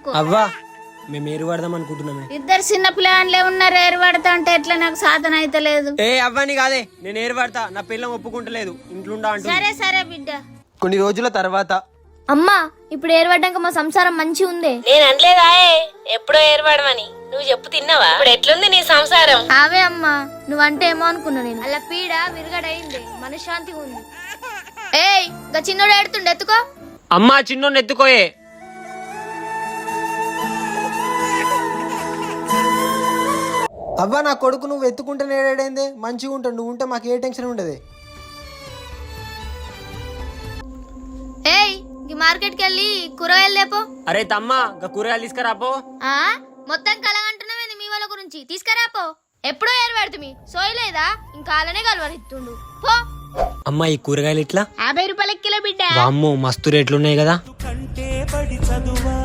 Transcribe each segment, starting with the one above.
ఊకో అవ్వా మేము ఏరు పడదాం అనుకుంటున్నామే. ఇద్దరు చిన్న పిల్లలే ఉన్నారు ఏరు పడతా అంటే ఎట్లా? నాకు సాధన అయితే లేదు. ఏ అవ్వని కాదే నేను ఏరు పడతా నా పిల్లం ఒప్పుకుంటలేదు అంటుంది. సరే సరే బిడ్డ. కొన్ని రోజుల తర్వాత. అమ్మా ఇప్పుడు ఏర్పడ్డాక మా సంసారం మంచి ఉందే? నేను అనలేదాయే ఎప్పుడో ఏర్పడమని నువ్వు చెప్పు తిన్నావా? ఇప్పుడు ఎట్లుంది నీ సంసారం? ఆవే అమ్మా నువ్వంటే ఏమో అనుకున్నా నేను. అలా పీడ విరగడైంది మనశ్శాంతిగా ఉంది. ఏయ్గా చిన్నోడు ఏడుతుండే ఎత్తుకో. అమ్మా చిన్నోన్ని ఎత్తుకోయే. అవ్వా నా కొడుకు నువ్వు ఎత్తుకుంటే నేడేడైంది మంచిగా ఉంటాడు నువ్వు ఉంటే మాకు ఏ టెన్షన్ ఉండదు? ఏయ్ ఈ మార్కెట్కి వెళ్ళి కూరగాయలు లేపో. అరే తమ్మా ఇంకా కూరగాయలు తీసుకురాపో ఆ? మొత్తం కలగంటున్నావేంది మీ వాళ్ళ గురించి? తీసుకురాపో ఎప్పుడో ఏర్పడుతుంది సోయలేదా ఇంకా అలానే కలవరిస్తుండు పో. అమ్మా ఈ కూరగాయలు ఇట్లా? యాభై రూపాయల కిలో బిడ్డ. వామ్మో మస్తు రేట్లు ఉన్నాయి కదా. కంటే బడి చదువా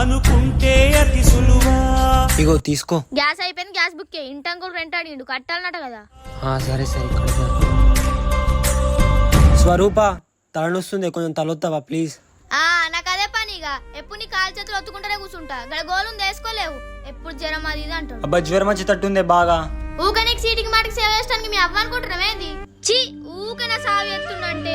అనుకుంటే అతి సులువా. ఇగో తీసుకో. గ్యాస్ అయిపోయింది గ్యాస్ బుక్ చేయి. ఇంటంకులు రెంట్ అడిగిండు కట్టాలన్నట కదా. ఆ, సరే సరే. స్వరూప తలనొస్తుంది కొంచెం తలొస్తావా ప్లీజ్? ఆ నాకు అదే పనిగా ఎప్పుడు నీ కాలు చేతులు ఒత్తుకుంటూనే కూర్చుంటా. గడ గోలు వేసుకోలేవు. ఎప్పుడు జ్వరం అది ఇది అంటాడు. అబ్బా జ్వరం వచ్చి తట్టుందే బాగా. ఊక నీకు సీటికి మాటికి సేవ చేస్తానికి మీ అవ్వ అనుకుంటున్నావేంది? ఛీ ఊక నా సాగు ఎత్తుండంటే